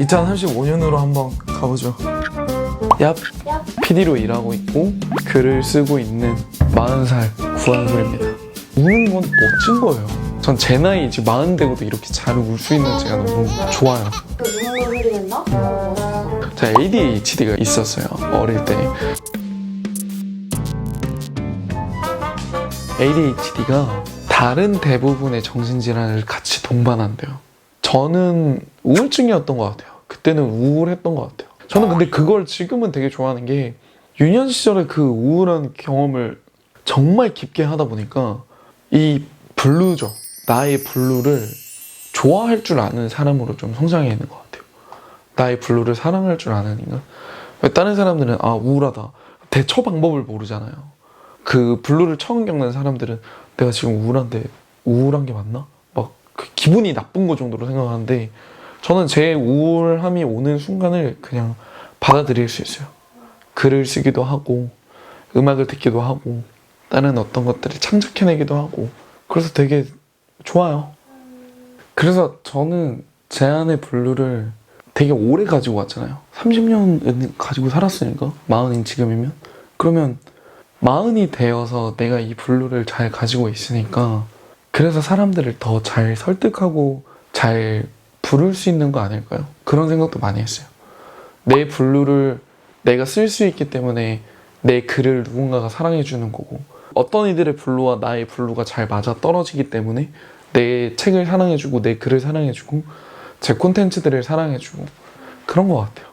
2035년으로 한번 가보죠. 얍. 얍. PD로 일하고 있고 글을 쓰고 있는 40살 구한솔입니다. 우는 건 멋진 거예요. 전 제 나이 지금 40 되고도 이렇게 잘 울 수 있는 제가 너무 좋아요. 그 눈물. 제가 ADHD가 있었어요. 어릴 때. ADHD가 다른 대부분의 정신질환을 같이 동반한대요. 저는 우울증이었던 것 같아요. 그때는 우울했던 것 같아요. 저는 근데 그걸 지금은 되게 좋아하는 게 유년 시절에 그 우울한 경험을 정말 깊게 하다 보니까 이 블루죠. 나의 블루를 좋아할 줄 아는 사람으로 좀 성장해 있는 것 같아요. 나의 블루를 사랑할 줄 아는 인간. 왜 다른 사람들은 아 우울하다 대처 방법을 모르잖아요. 그 블루를 처음 겪는 사람들은 내가 지금 우울한데 우울한 게 맞나? 막그 기분이 나쁜 거 정도로 생각하는데 저는 제 우울함이 오는 순간을 그냥 받아들일 수 있어요. 글을 쓰기도 하고 음악을 듣기도 하고 다른 어떤 것들을 창작해내기도 하고 그래서 되게 좋아요. 그래서 저는 제 안의 블루를 되게 오래 가지고 왔잖아요. 30년 가지고 살았으니까 마흔인 지금이면 그러면 마흔이 되어서 내가 이 블루를 잘 가지고 있으니까 그래서 사람들을 더 잘 설득하고 잘 부를 수 있는 거 아닐까요? 그런 생각도 많이 했어요. 내 블루를 내가 쓸 수 있기 때문에 내 글을 누군가가 사랑해 주는 거고 어떤 이들의 블루와 나의 블루가 잘 맞아 떨어지기 때문에 내 책을 사랑해 주고 내 글을 사랑해 주고 제 콘텐츠들을 사랑해 주고 그런 것 같아요.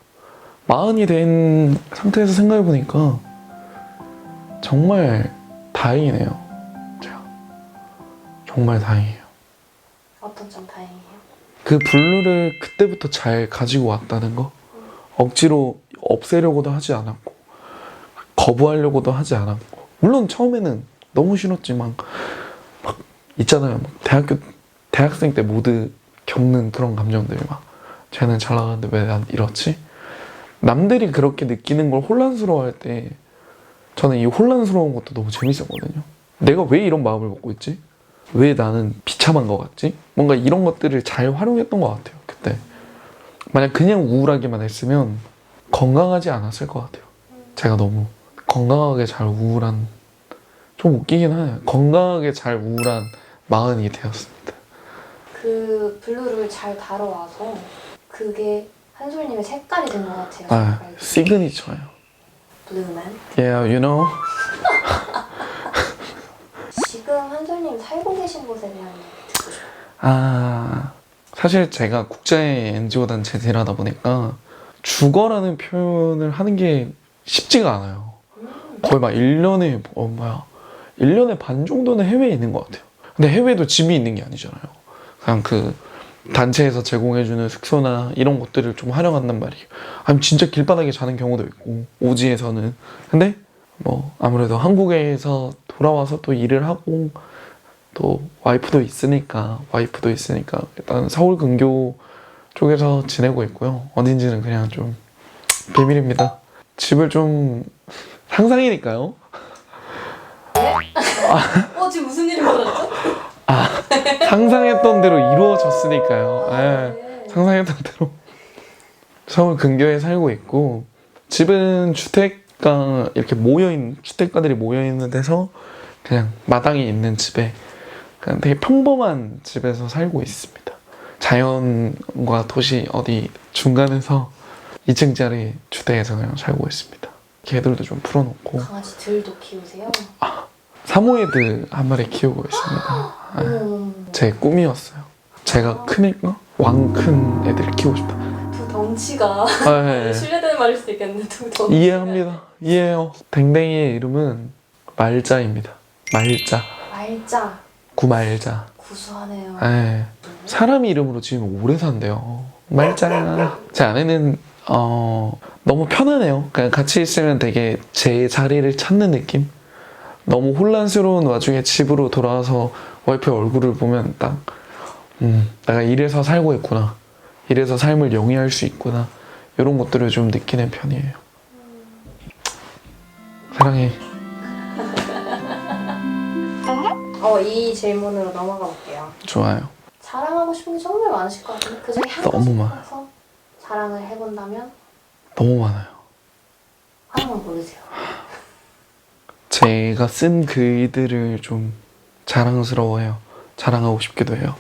마흔이 된 상태에서 생각해 보니까 정말 다행이네요. 정말 다행이에요. 어떤 점 다행이에요? 그 블루를 그때부터 잘 가지고 왔다는 거? 억지로 없애려고도 하지 않았고 거부하려고도 하지 않았고. 물론 처음에는 너무 싫었지만 막 있잖아요. 막 대학교 대학생 때 모두 겪는 그런 감정들 막 쟤는 잘 나가는데 왜 난 이렇지? 남들이 그렇게 느끼는 걸 혼란스러워할 때 저는 이 혼란스러운 것도 너무 재밌었거든요. 내가 왜 이런 마음을 먹고 있지 왜 나는 비참한 것 같지? 뭔가 이런 것들을 잘 활용했던 것 같아요, 그때. 만약 그냥 우울하게만 했으면 건강하지 않았을 것 같아요. 제가 너무 건강하게 잘 우울한, 좀 웃기긴 하네요. 건강하게 잘 우울한 마흔이 되었습니다. 그 블루를 잘 다뤄와서 그게 한솔님의 색깔이 된 것 같아요. 아. 시그니처예요. 블루맨. Yeah, you know? 지금 한솔님 살고 계신 곳에 대한 얘기 듣고 싶어요. 아, 사실 제가 국제 NGO 단체 일하다 보니까 죽어라는 표현을 하는 게 쉽지가 않아요. 음. 거의 막 1년에, 어, 뭐야. 1년에 반 정도는 해외에 있는 것 같아요. 근데 해외도 집이 있는 게 아니잖아요. 그냥 그 단체에서 제공해주는 숙소나 이런 것들을 좀 활용한단 말이에요. 아니면 진짜 길바닥에 자는 경우도 있고, 오지에서는. 근데 뭐 아무래도 한국에서 돌아와서 또 일을 하고, 또 와이프도 있으니까, 와이프도 있으니까, 일단 서울 근교 쪽에서 지내고 있고요. 어딘지는 그냥 좀 비밀입니다. 집을 좀 상상이니까요. 어 지금 무슨 일이 벌어졌죠? 상상했던 대로 이루어졌으니까요. 예, 네. 상상했던 대로 서울 근교에 살고 있고 집은 주택 가 이렇게 모여 있는 주택가들이 모여 있는 데서 그냥 마당이 있는 집에 그냥 되게 평범한 집에서 살고 있습니다. 자연과 도시 어디 중간에서 2층짜리 주택에서 그냥 살고 있습니다. 개들도 좀 풀어놓고 강아지들도 키우세요? 사모예드 한 마리 키우고 있습니다. 예. 음. 제 꿈이었어요. 제가 크니까 왕큰 애들 키우고 싶다. 두 덩치가 아, 예, 예. 실례되는 말일 수도 있겠는데. 이해합니다. 이해해요. 댕댕이의 이름은 말자입니다. 말자. 말자 구말자. 구수하네요. 예. 사람 이름으로 지으면 오래 산대요. 말자. 제 아내는 어, 너무 편하네요. 그냥 같이 있으면 되게 제 자리를 찾는 느낌? 너무 혼란스러운 와중에 집으로 돌아와서 와이프의 얼굴을 보면 딱, 음, 내가 이래서 살고 있구나. 이래서 삶을 영위할 수 있구나. 이런 것들을 좀 느끼는 편이에요. 사랑해. 어, 이 질문으로 넘어가 볼게요. 좋아요. 자랑하고 싶은 게 정말 많으실 것 같은데 그 중에 한 너무 가지 많아요. 서 자랑을 해본다면 너무 많아요. 하나만 고르세요. 제가 쓴 글들을 좀 자랑스러워해요. 자랑하고 싶기도 해요.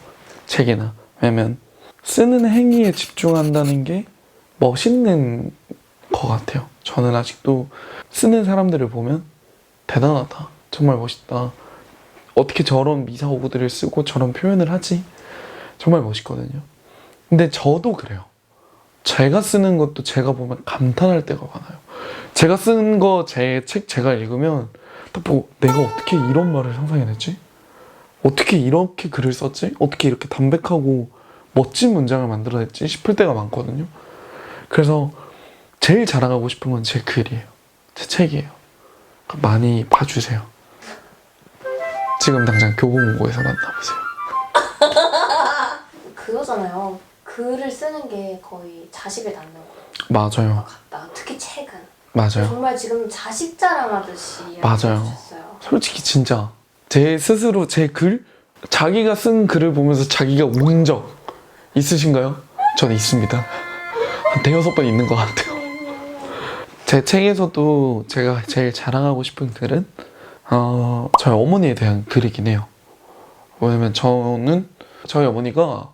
책이나. 왜냐면 쓰는 행위에 집중한다는 게 멋있는 것 같아요. 저는 아직도 쓰는 사람들을 보면 대단하다. 정말 멋있다. 어떻게 저런 미사오구들을 쓰고 저런 표현을 하지? 정말 멋있거든요. 근데 저도 그래요. 제가 쓰는 것도 제가 보면 감탄할 때가 많아요. 제가 쓴 거 제 책 제가 읽으면 딱 보고 내가 어떻게 이런 말을 상상해냈지? 어떻게 이렇게 글을 썼지? 어떻게 이렇게 담백하고 멋진 문장을 만들어냈지? 싶을 때가 많거든요. 그래서 제일 자랑하고 싶은 건 제 글이에요. 제 책이에요. 그러니까 많이 봐주세요. 지금 당장 교보문고에서 만나보세요. 그거잖아요. 글을 쓰는 게 거의 자식을 낳는 것 맞아요. 같다. 특히 책은. 맞아요. 정말 지금 자식 자랑하듯이 맞아요. 솔직히 진짜 제 스스로 제 글 자기가 쓴 글을 보면서 자기가 운 적 있으신가요? 저는 있습니다. 한 대여섯 번 있는 것 같아요. 제 책에서도 제가 제일 자랑하고 싶은 글은 어, 저희 어머니에 대한 글이긴 해요. 왜냐면 저는 저희 어머니가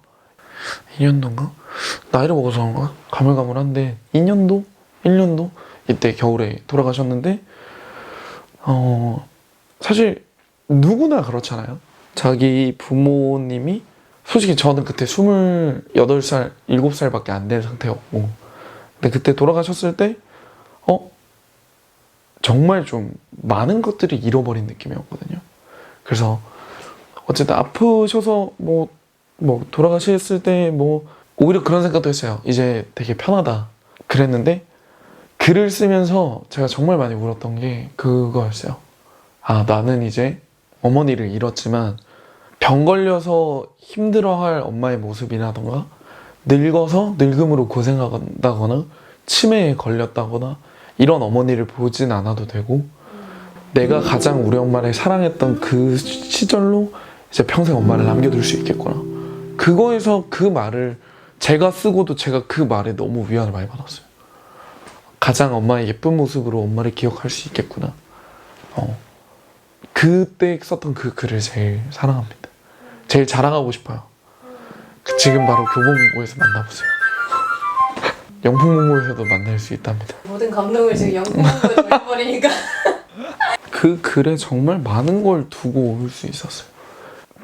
2년도인가? 나이를 먹어서 그런가? 가물가물한데 2년도? 1년도? 이때 겨울에 돌아가셨는데 어, 사실 누구나 그렇잖아요. 자기 부모님이 솔직히 저는 그때 28살, 7살밖에 안 된 상태였고 근데 그때 돌아가셨을 때 어? 정말 좀 많은 것들을 잃어버린 느낌이었거든요. 그래서 어쨌든 아프셔서 뭐, 뭐 돌아가셨을 때 뭐 오히려 그런 생각도 했어요. 이제 되게 편하다. 그랬는데 글을 쓰면서 제가 정말 많이 울었던 게 그거였어요. 아, 나는 이제 어머니를 잃었지만 병 걸려서 힘들어할 엄마의 모습이라던가 늙어서 늙음으로 고생한다거나 치매에 걸렸다거나 이런 어머니를 보진 않아도 되고 내가 가장 우리 엄마를 사랑했던 그 시절로 이제 평생 엄마를 남겨둘 수 있겠구나. 그거에서 그 말을 제가 쓰고도 제가 그 말에 너무 위안을 많이 받았어요. 가장 엄마의 예쁜 모습으로 엄마를 기억할 수 있겠구나. 어. 그때 썼던 그 글을 제일 사랑합니다. 제일 자랑하고 싶어요. 그 지금 바로 교보문고에서 만나보세요. 영풍문고에서도 만날 수 있답니다. 모든 감동을 지금 영풍문고에 돌려버리니까. 그 글에 정말 많은 걸 두고 올 수 있었어요.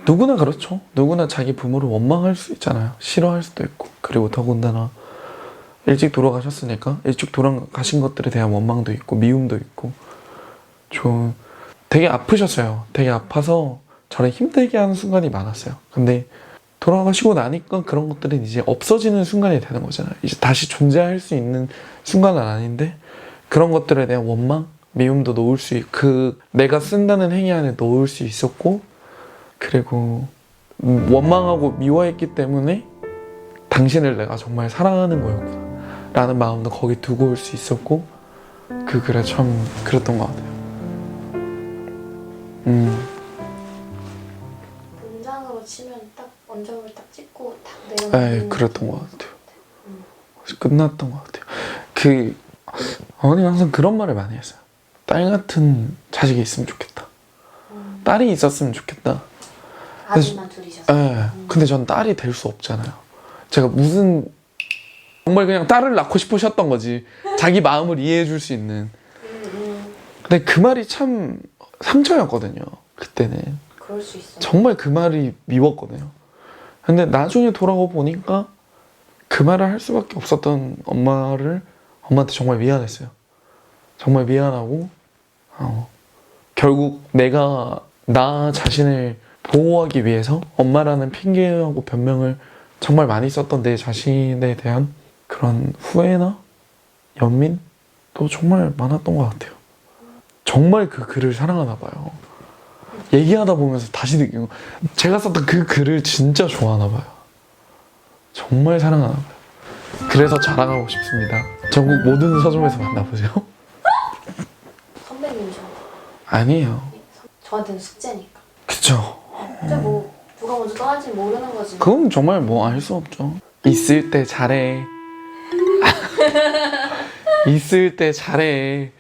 누구나 그렇죠. 누구나 자기 부모를 원망할 수 있잖아요. 싫어할 수도 있고. 그리고 더군다나 일찍 돌아가셨으니까 일찍 돌아가신 것들에 대한 원망도 있고 미움도 있고 좀 되게 아프셨어요. 되게 아파서 저를 힘들게 하는 순간이 많았어요. 근데 돌아가시고 나니까 그런 것들은 이제 없어지는 순간이 되는 거잖아요. 이제 다시 존재할 수 있는 순간은 아닌데 그런 것들에 대한 원망, 미움도 놓을 수 있, 그 내가 쓴다는 행위 안에 놓을 수 있었고 그리고 음, 원망하고 미워했기 때문에 당신을 내가 정말 사랑하는 거였구나 라는 마음도 거기 두고 올 수 있었고 그 글에 참 그랬던 것 같아요. 음. 내려놓는. 에이, 그랬던 것 같아요. 끝났던 것 같아요. 그 어머니가 항상 그런 말을 많이 했어요. 딸 같은 자식이 있으면 좋겠다. 음. 딸이 있었으면 좋겠다. 아들만 둘이셨어요. 예. 근데 전 딸이 될 수 없잖아요. 제가 무슨 정말 그냥 딸을 낳고 싶으셨던 거지. 자기 마음을 이해해 줄 수 있는. 음, 음. 근데 그 말이 참 상처였거든요. 그때는. 그럴 수 있어요. 정말 그 말이 미웠거든요. 근데 나중에 돌아가 보니까 그 말을 할 수밖에 없었던 엄마를 엄마한테 정말 미안했어요. 정말 미안하고 어, 결국 내가 나 자신을 보호하기 위해서 엄마라는 핑계하고 변명을 정말 많이 썼던 내 자신에 대한 그런 후회나 연민도 정말 많았던 것 같아요. 정말 그 글을 사랑하나 봐요. 얘기하다 보면서 다시 느끼고 제가 썼던 그 글을 진짜 좋아하나 봐요. 정말 사랑하나 봐요. 그래서 자랑하고 싶습니다. 전국 모든 서점에서 만나보세요. 아니에요. 저한테는 숙제니까. 그쵸. 근데 뭐 누가 먼저 떠날지 모르는 거지. 그건 정말 뭐 알 수 없죠. 있을 때 잘해. 있을 때 잘해.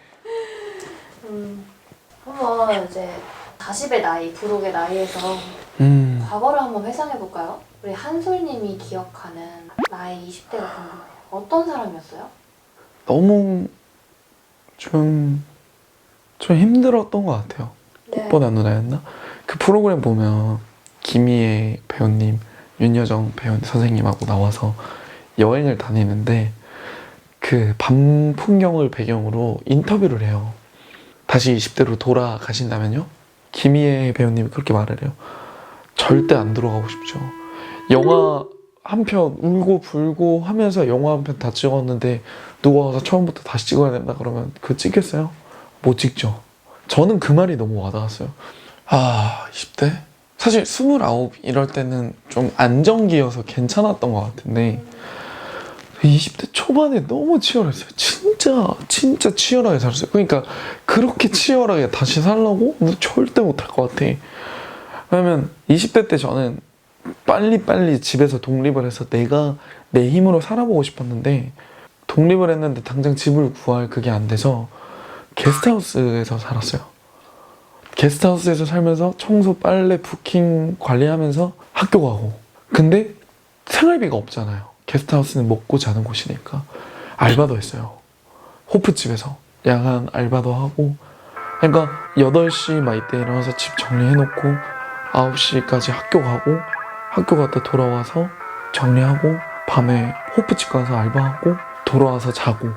음, 한번 이제 40의 나이, 부록의 나이에서 음. 과거를 한번 회상해 볼까요? 우리 한솔님이 기억하는 나의 20대가 궁금해요. 어떤 사람이었어요? 너무 좀, 좀 힘들었던 것 같아요. 네. 꽃보다 누나였나? 그 프로그램 보면 김희애 배우님, 윤여정 배우 선생님하고 나와서 여행을 다니는데 그 밤 풍경을 배경으로 인터뷰를 해요. 다시 20대로 돌아가신다면요? 김희애 배우님이 그렇게 말을 해요. 절대 안 돌아가고 싶죠. 영화 한 편 울고 불고 하면서 영화 한 편 다 찍었는데 누가 와서 처음부터 다시 찍어야 된다 그러면 그거 찍겠어요? 못 찍죠. 저는 그 말이 너무 와닿았어요. 아, 20대? 사실 29 이럴 때는 좀 안정기여서 괜찮았던 것 같은데 20대 초반에 너무 치열했어요. 진짜 진짜 치열하게 살았어요. 그러니까 그렇게 치열하게 다시 살려고 뭐 절대 못할 것 같아. 왜냐면 20대 때 저는 빨리빨리 집에서 독립을 해서 내가 내 힘으로 살아보고 싶었는데 독립을 했는데 당장 집을 구할 그게 안 돼서 게스트하우스에서 살았어요. 게스트하우스에서 살면서 청소, 빨래, 부킹 관리하면서 학교 가고. 근데 생활비가 없잖아요. 게스트하우스는 먹고 자는 곳이니까. 알바도 했어요. 호프집에서. 야간 알바도 하고. 그러니까 8시 막 이때 일어나서 집 정리해놓고 9시까지 학교 가고 학교 갔다 돌아와서 정리하고 밤에 호프집 가서 알바하고 돌아와서 자고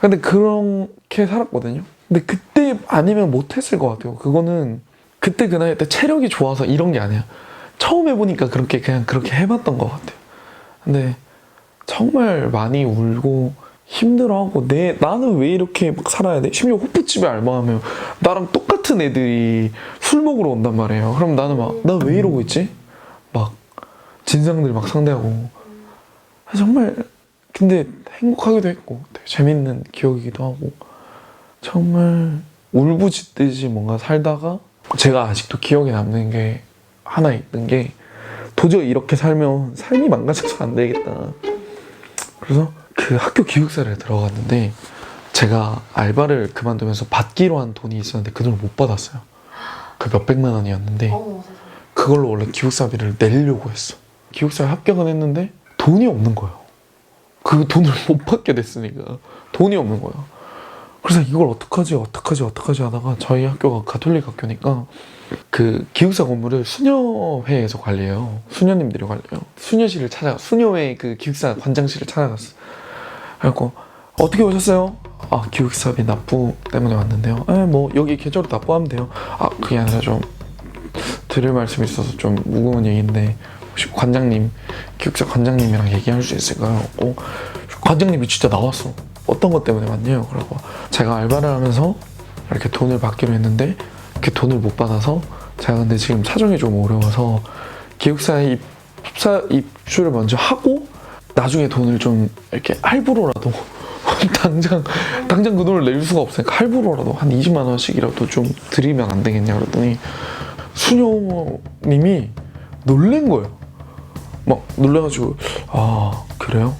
근데 그렇게 살았거든요 근데 그때 아니면 못했을 것 같아요 그거는 그때 그 나이 때 체력이 좋아서 이런 게 아니야 처음 해보니까 그렇게 그냥 그렇게 해봤던 것 같아요 근데 정말 많이 울고 힘들어하고 내 나는 왜 이렇게 막 살아야 돼? 심지어 호프집에 알바하면 나랑 똑같은 애들이 술 먹으러 온단 말이에요. 그럼 나는 막 나 왜 이러고 있지? 막 진상들 막 상대하고. 아, 정말 근데 행복하기도 했고 되게 재밌는 기억이기도 하고. 정말 울부짖듯이 뭔가 살다가 제가 아직도 기억에 남는 게 하나 있는 게 도저히 이렇게 살면 삶이 망가져서 안 되겠다 그래서 그 학교 기숙사를 들어갔는데 제가 알바를 그만두면서 받기로 한 돈이 있었는데 그 돈을 못 받았어요 그 몇백만 원이었는데. 그걸로 원래 기숙사비를 내려고 했어. 기숙사에 합격은 했는데 돈이 없는 거예요. 그 돈을 못 받게 됐으니까 돈이 없는 거예요. 그래서 이걸 어떡하지 어떡하지 어떡하지 하다가 저희 학교가 가톨릭 학교니까 그 기숙사 건물을 수녀회에서 관리해요. 수녀님들이 관리해요. 수녀실을 찾아 수녀회 그 기숙사 관장실을 찾아갔어. 그래갖고 어떻게 오셨어요? 아 기숙사비 납부 때문에 왔는데요. 에뭐 여기 계좌로 납부하면 돼요. 아 그게 아니라 좀 드릴 말씀이 있어서 좀 무거운 얘기인데 혹시 관장님 기숙사 관장님이랑 얘기할 수 있을까요? 어, 관장님이 진짜 나왔어. 어떤 것 때문에 왔냐요? 그러고 제가 알바를 하면서 이렇게 돈을 받기로 했는데 그 돈을 못 받아서 제가 근데 지금 사정이 좀 어려워서 기숙사에 입사 입주를 먼저 하고 나중에 돈을 좀 이렇게 할부로라도 당장 당장 그 돈을 낼 수가 없으니까 할부로라도 한 20만 원씩이라도 좀 드리면 안 되겠냐 그랬더니 수녀님이 놀란 거예요. 막 놀래가지고 아 그래요?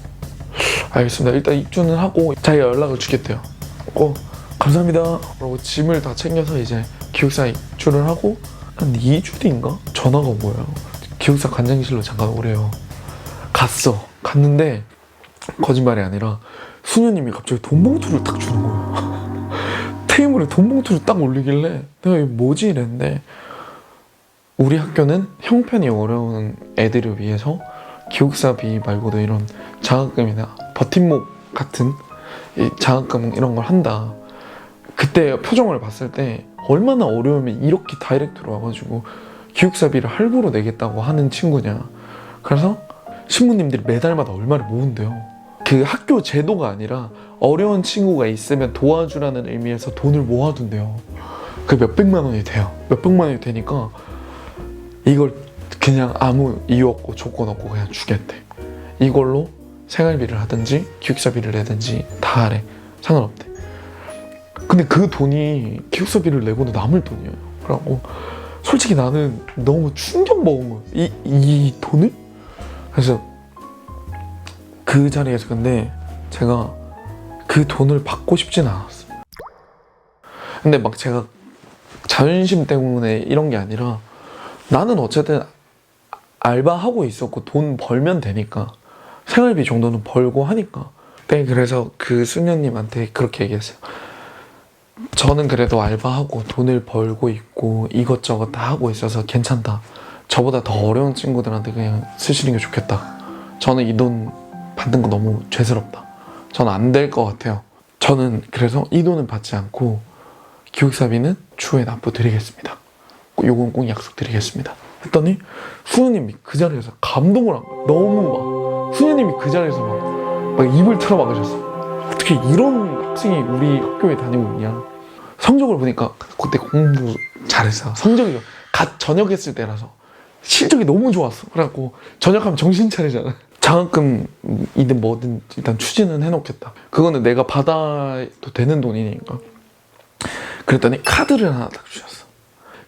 알겠습니다. 일단 입주는 하고 자기가 연락을 주겠대요. 어 감사합니다. 그러고 짐을 다 챙겨서 이제 기숙사 입주를 하고 한 2주 뒤인가 전화가 온 거예요. 기숙사 관장실로 잠깐 오래요. 갔어. 갔는데 거짓말이 아니라 수녀님이 갑자기 돈 봉투를 딱 주는 거예요. 테이블에 돈 봉투를 딱 올리길래 내가 이게 뭐지 이랬는데 우리 학교는 형편이 어려운 애들을 위해서 기숙사비 말고도 이런 장학금이나 버팀목 같은 이 장학금 이런 걸 한다. 그때 표정을 봤을 때 얼마나 어려우면 이렇게 다이렉트로 와가지고 기숙사비를 할부로 내겠다고 하는 친구냐. 그래서 신부님들이 매달마다 얼마를 모은대요. 그 학교 제도가 아니라 어려운 친구가 있으면 도와주라는 의미에서 돈을 모아둔대요. 그 몇백만 원이 돼요. 몇백만 원이 되니까 이걸 그냥 아무 이유 없고 조건 없고 그냥 주겠대. 이걸로 생활비를 하든지 기숙사비를 내든지 다 하래. 상관없대. 근데 그 돈이 기숙사비를 내고도 남을 돈이에요. 그래갖고 솔직히 나는 너무 충격 먹은 거야. 이, 이 돈을? 그래서 그 자리에서 근데 제가 그 돈을 받고 싶진 않았어. 근데 막 제가 자존심 때문에 이런 게 아니라 나는 어쨌든 알바하고 있었고 돈 벌면 되니까 생활비 정도는 벌고 하니까. 네, 그래서 그 수녀님한테 그렇게 얘기했어요. 저는 그래도 알바하고 돈을 벌고 있고 이것저것 다 하고 있어서 괜찮다. 저보다 더 어려운 친구들한테 그냥 쓰시는 게 좋겠다. 저는 이 돈 받는 거 너무 죄스럽다. 저는 안 될 것 같아요. 저는 그래서 이 돈은 받지 않고 기획사비는 추후에 납부 드리겠습니다. 요건 꼭 약속드리겠습니다. 했더니 수녀님이 그 자리에서 감동을 한 거야. 너무 막 수녀님이 그 자리에서 막, 막 입을 틀어 막으셨어. 어떻게 이런 학생이 우리 학교에 다니고 있냐. 성적을 보니까 그때 공부 잘했어. 성적이 갓 전역했을 때라서 실적이 너무 좋았어. 그래갖고 전역하면 정신 차리잖아. 장학금이든 뭐든 일단 추진은 해놓겠다. 그거는 내가 받아도 되는 돈이니까. 그랬더니 카드를 하나 딱 주셨어.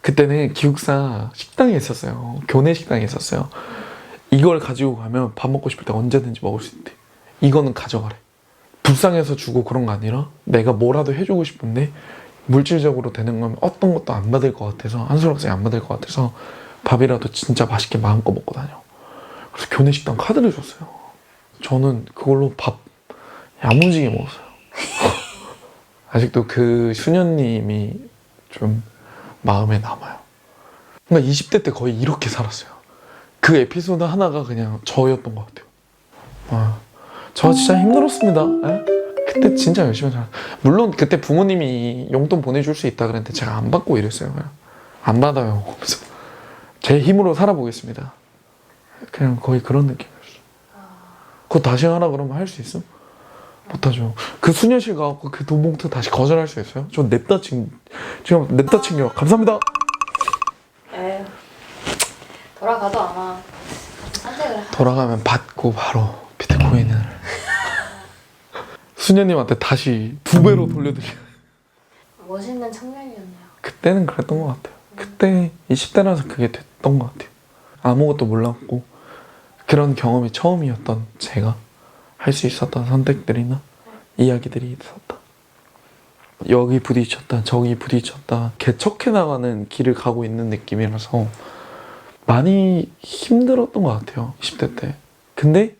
그때는 기숙사 식당에 있었어요. 교내 식당에 있었어요. 이걸 가지고 가면 밥 먹고 싶을 때 언제든지 먹을 수 있대. 이거는 가져가래. 불쌍해서 주고 그런 거 아니라 내가 뭐라도 해주고 싶은데 물질적으로 되는 거면 어떤 것도 안 받을 것 같아서 한솔 학생이 안 받을 것 같아서 밥이라도 진짜 맛있게 마음껏 먹고 다녀. 그래서 교내 식당 카드를 줬어요. 저는 그걸로 밥 야무지게 먹었어요. 아직도 그 수녀님이 좀 마음에 남아요. 그러니까 20대 때 거의 이렇게 살았어요. 그 에피소드 하나가 그냥 저였던 것 같아요. 아, 저 진짜 힘들었습니다. 에? 그때 진짜 열심히 살았어요. 물론 그때 부모님이 용돈 보내줄 수 있다 그랬는데 제가 안 받고 이랬어요. 그냥 안 받아요. 그래서 제 힘으로 살아보겠습니다. 그냥 거의 그런 느낌이었어. 그거 다시 하라 그러면 할 수 있어? 못하죠. 그 수녀실 가갖고 그 돈 봉투 다시 거절할 수 있어요? 전 냅다 친, 지금 냅다 챙겨. 감사합니다. 에휴. 돌아가도 아마 산책을 하- 돌아가면 받고 바로 비트코인을 수녀님한테 다시 두 배로 돌려드려. 멋있는 청년이었네요. 그때는 그랬던 것 같아요. 그때 20대라서 그게 됐던 것 같아요. 아무것도 몰랐고 그런 경험이 처음이었던 제가 할 수 있었던 선택들이나 이야기들이 있었다. 여기 부딪혔다, 저기 부딪혔다, 개척해 나가는 길을 가고 있는 느낌이라서 많이 힘들었던 것 같아요. 20대 때. 근데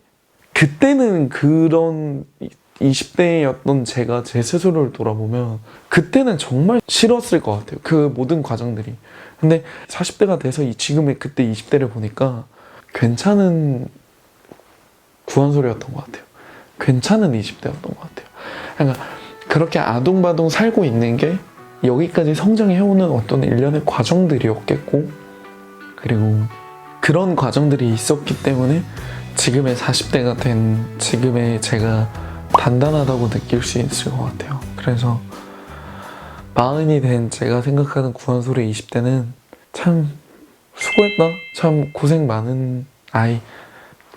그때는 그런 20대였던 제가 제 스스로를 돌아보면 그때는 정말 싫었을 것 같아요. 그 모든 과정들이. 근데 40대가 돼서 이 지금의 그때 20대를 보니까 괜찮은 구한소리였던 것 같아요. 괜찮은 20대였던 것 같아요. 그러니까 그렇게 아둥바둥 살고 있는 게 여기까지 성장해오는 어떤 일련의 과정들이었겠고 그리고 그런 과정들이 있었기 때문에 지금의 40대가 된 지금의 제가 단단하다고 느낄 수 있을 것 같아요. 그래서 마흔이 된 제가 생각하는 구한소리 20대는 참 수고했다. 참 고생 많은 아이,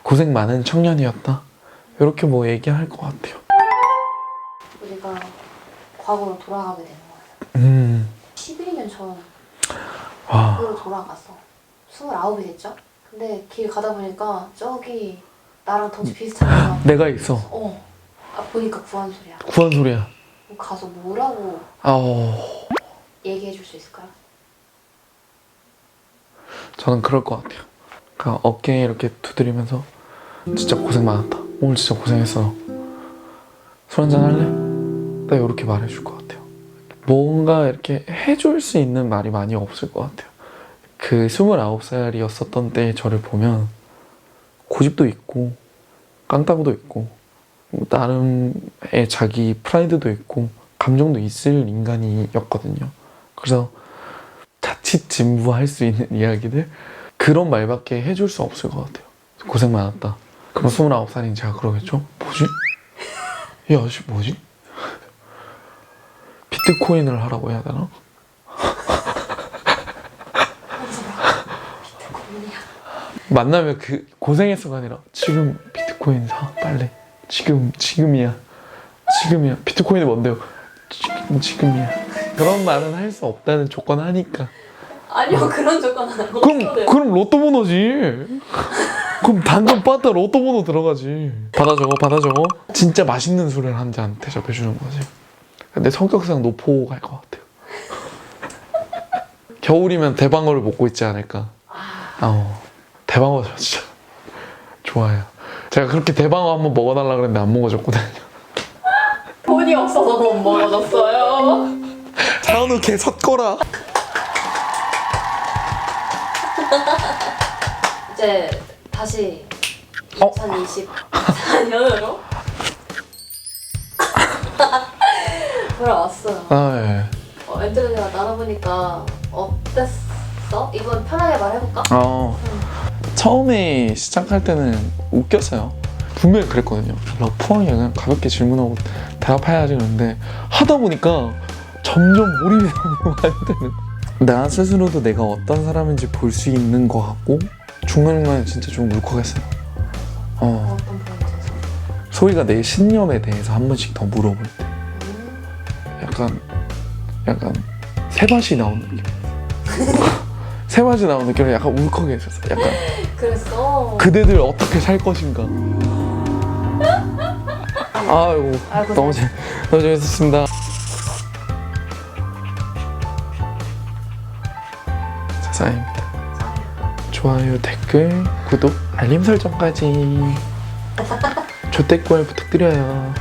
고생 많은 청년이었다. 이렇게 뭐 얘기할 것 같아요. 우리가 과거로 돌아가게 되는 거예요. 음, 11년 전으로 와, 돌아갔어. 29이 됐죠? 근데 길 가다 보니까 저기 나랑 덩치 비슷한 애가 내가 있어. 어. 아, 보니까 구한 소리야. 구한 소리야. 가서 뭐라고 아우, 얘기해 줄 수 있을까요? 저는 그럴 것 같아요. 그러니까 어깨에 이렇게 두드리면서 진짜 고생 많았다. 오늘 진짜 고생했어. 술 한잔 할래? 나 이렇게 말해줄 것 같아요. 뭔가 이렇게 해줄 수 있는 말이 많이 없을 것 같아요. 그 29살이었었던 때의 저를 보면 고집도 있고 깡따구도 있고 뭐 나름의 자기 프라이드도 있고 감정도 있을 인간이었거든요. 그래서 자칫 진부할 수 있는 이야기들 그런 말밖에 해줄 수 없을 것 같아요. 고생 많았다. 그럼 29살인 제가 그러겠죠? 뭐지? 이 아저씨 뭐지? 비트코인을 하라고 해야 되나? 만나면 그 고생했어가 아니라 지금 비트코인 사 빨리 지금 지금이야 지금이야 비트코인이 뭔데요? 지금 지금이야 그런 말은 할 수 없다는 조건 하니까 아니요 그런 조건 안 하고 그럼 그럼 로또 번호지 그럼 당근 빠따 로또 번호 들어가지. 받아 적어, 받아 적어. 진짜 맛있는 술을 한 잔 대접해 주는 거지. 근데 성격상 노포 갈 것 같아요. 겨울이면 대방어를 먹고 있지 않을까. 어, 대방어 저 진짜 좋아해요. 제가 그렇게 대방어 한번 먹어달라 그랬는데 안 먹어줬거든요. 돈이 없어서 못 먹어줬어요. 차은우 개 섰거라. 이제 다시 어? 2024년으로 돌아왔어요. 아, 예. 어, 엔트리가 나눠보니까 어땠어? 이번 편하게 말해볼까? 어, 처음에 시작할 때는 웃겼어요. 분명히 그랬거든요. 그냥 가볍게 질문하고 대답해야지 그러는데 하다 보니까 점점 몰입이 너무 많이 되는 나 스스로도 내가 어떤 사람인지 볼 수 있는 것 같고 중간중간에 진짜 좀 울컥했어요. 어? 소희가 내 신념에 대해서 한 번씩 더 물어볼 때 음, 약간 약간 새밭이 나온 느낌 새밭이 나온 느낌에 약간 울컥했었어 약간. 그랬어. 그대들 어떻게 살 것인가. 아이고 아이고, 너무 재 너무 재밌었습니다. 자 사연입니다. 좋아요 댓글 구독 알림 설정까지. 조댓글 부탁드려요